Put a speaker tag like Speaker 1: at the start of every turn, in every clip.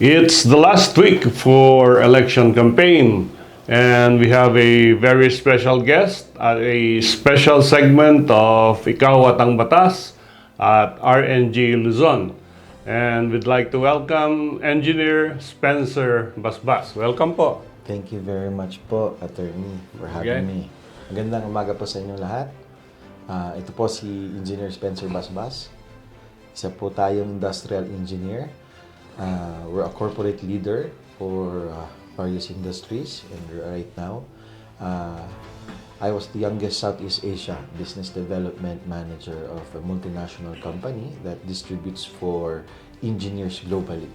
Speaker 1: It's the last week for election campaign and we have a very special guest at a special segment of Ikaw at ang Batas at RNG Luzon. And we'd like to welcome Engineer Spencer Basbas. Welcome po.
Speaker 2: Thank you very much po, attorney, for having me. Magandang umaga po sa inyong lahat. Ah, ito po si Engineer Spencer Basbas. Isa po tayong industrial engineer. Ah, we're a corporate leader for ah, various industries and right now, ah, I was the youngest Southeast Asia Business Development Manager of a multinational company that distributes for engineers globally.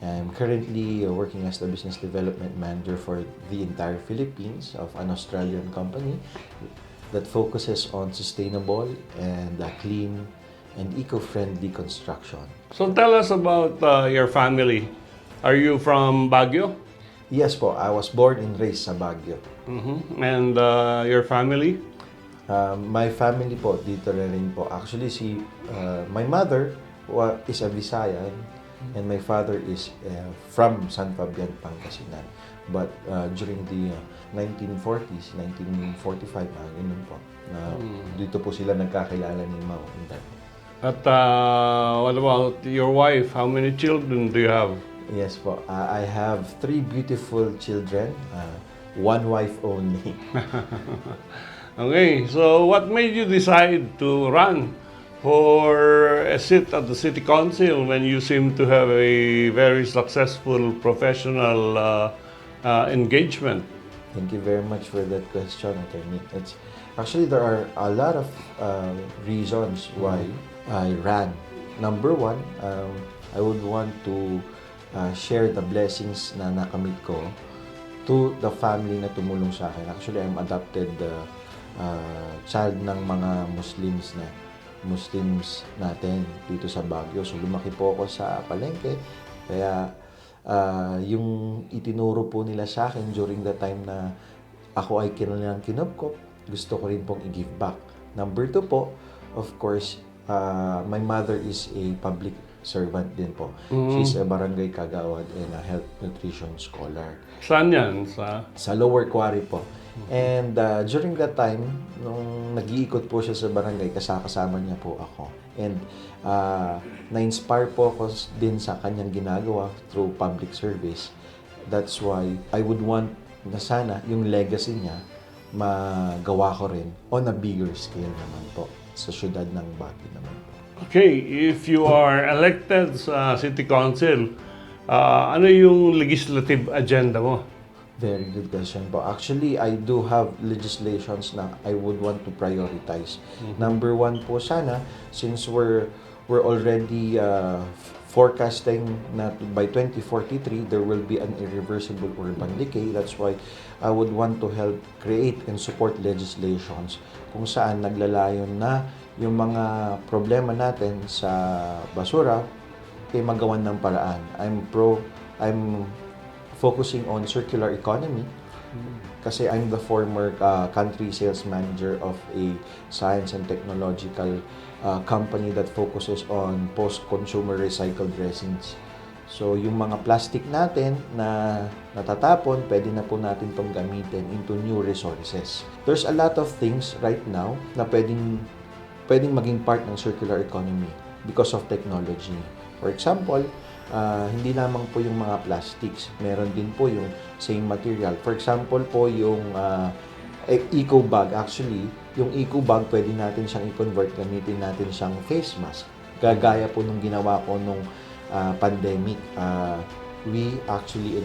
Speaker 2: I'm currently uh, working as the business development manager for the entire Philippines of an Australian company that focuses on sustainable and uh, clean and eco-friendly construction.
Speaker 1: So tell us about uh, your family. Are you from Baguio?
Speaker 2: Yes po, I was born and raised sa Baguio.
Speaker 1: Mhm. And uh, your family?
Speaker 2: Um, my family po, dito na rin po. Actually, si uh, my mother wa, is a Visayan and my father is uh, from San Fabian, Pangasinan. But uh, during the uh, 1940s, 1945, ah, ganun po, na dito po sila nagkakilala ni Mao. and Dad.
Speaker 1: At uh, what about your wife? How many children do you have?
Speaker 2: Yes po, uh, I have three beautiful children, uh, one wife only.
Speaker 1: Okay, so what made you decide to run for a seat at the city council when you seem to have a very successful professional uh, uh, engagement?
Speaker 2: Thank you very much for that question, Attorney. It's actually there are a lot of uh, reasons why I ran. Number one, um, I would want to uh, share the blessings na nakamit ko to the family na tumulong sa akin. Actually, I'm adopted uh, uh, child ng mga Muslims na Muslims natin dito sa Baguio. So lumaki po ako sa palengke. Kaya ah, yung itinuro po nila sa akin during the time na ako ay kinilang kinupkop, gusto ko rin pong i-give back. Number two po, of course, ah, my mother is a public servant din po. She's a barangay kagawad and a health nutrition scholar
Speaker 1: Saan yan? Sa...
Speaker 2: sa Lower Quarry po. And uh, during that time, nung nag-iikot po siya sa barangay, kasakasama niya po ako. And uh, na-inspire po ako din sa kanyang ginagawa through public service. That's why I would want na sana yung legacy niya magawa ko rin on a bigger scale naman po sa syudad ng Baguio naman po.
Speaker 1: Okay, if you are elected sa city council, uh, ano yung legislative agenda mo?
Speaker 2: Very good question po. Actually, I do have legislations na I would want to prioritize. Number one po sana, since we're we're already uh, forecasting na by 2043 there will be an irreversible urban decay. That's why I would want to help create and support legislations kung saan naglalayon na yung mga problema natin sa basura ay magawan ng paraan. I'm pro I'm focusing on circular economy kasi I'm the former uh, country sales manager of a science and technological uh, company that focuses on post-consumer recycled resins. So, yung mga plastic natin na natatapon, pwede na po natin itong gamitin into new resources. There's a lot of things right now na pwedeng, pwedeng maging part ng circular economy because of technology. For example, ah, hindi lamang po yung mga plastics, meron din po yung same material. For example po yung e- eco bag, actually, yung eco bag pwede natin siyang i-convert, gamitin natin siyang face mask. Gagaya po nung ginawa ko nung ah, pandemic. Ah, we actually,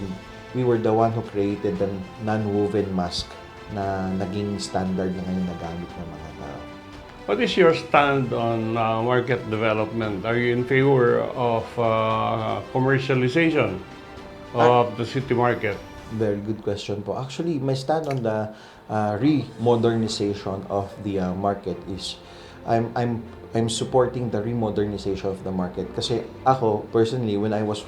Speaker 2: we were the one who created the non-woven mask na naging standard na ngayon na gamit ng mga tao.
Speaker 1: What is your stand on uh, market development? Are you in favor of uh, commercialization of the city market?
Speaker 2: Very good question po. Actually, my stand on the uh, remodernization of the uh, market is I'm I'm I'm supporting the remodernization of the market kasi ako personally when I was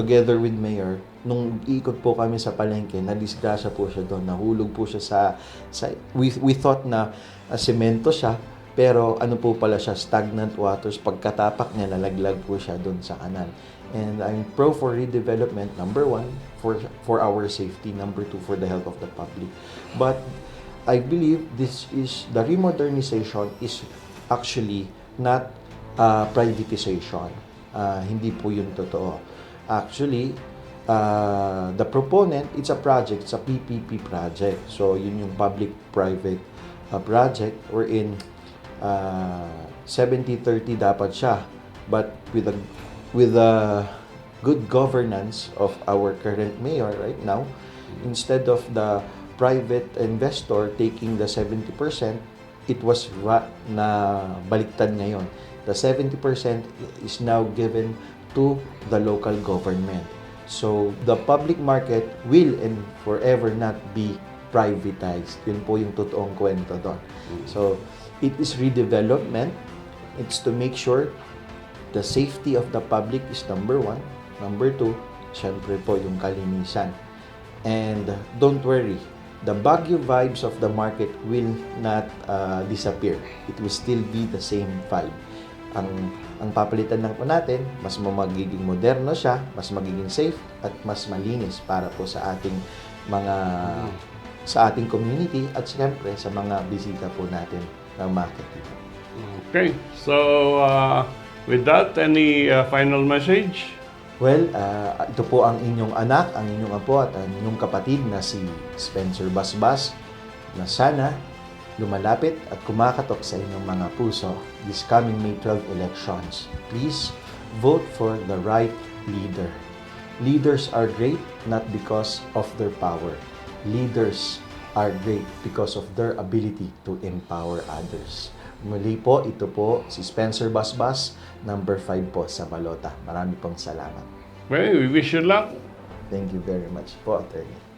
Speaker 2: together with Mayor nung ikot po kami sa palengke na-disgrasya po siya doon nahulog po siya sa sa we, we thought na uh, semento siya pero ano po pala siya stagnant waters pagkatapak niya nalaglag po siya doon sa kanan And I'm pro for redevelopment, number one, for, for our safety, number two, for the health of the public. But I believe this is, the remodernization is actually not uh, privatization. Ah, hindi po yun totoo. Actually, uh, the proponent, it's a project, it's a PPP project. So, yun yung public-private uh, project wherein uh, 70-30 dapat siya. But with a, with a good governance of our current mayor right now, instead of the private investor taking the 70%, it was ra- na baliktad ngayon. The 70% is now given to the local government. So, the public market will and forever not be privatized. Yun po yung totoong kwento doon. So, it is redevelopment. It's to make sure the safety of the public is number one. Number two, syempre po yung kalinisan. And don't worry, the Baguio vibes of the market will not uh, disappear. It will still be the same vibe. Ang ang papalitan lang po natin, mas magiging moderno siya, mas magiging safe at mas malinis para po sa ating mga sa ating community at siyempre sa mga bisita po natin ng market.
Speaker 1: Okay. So, uh, with that, any uh, final message?
Speaker 2: Well, ah, ito po ang inyong anak, ang inyong apo at ang inyong kapatid na si Spencer Basbas na sana lumalapit at kumakatok sa inyong mga puso this coming May 12 elections. Please vote for the right leader. Leaders are great not because of their power. Leaders are great because of their ability to empower others. Muli po, ito po si Spencer Basbas, number 5 po sa Balota. Marami pong salamat.
Speaker 1: Well, we wish you luck.
Speaker 2: Thank you very much po, Attorney.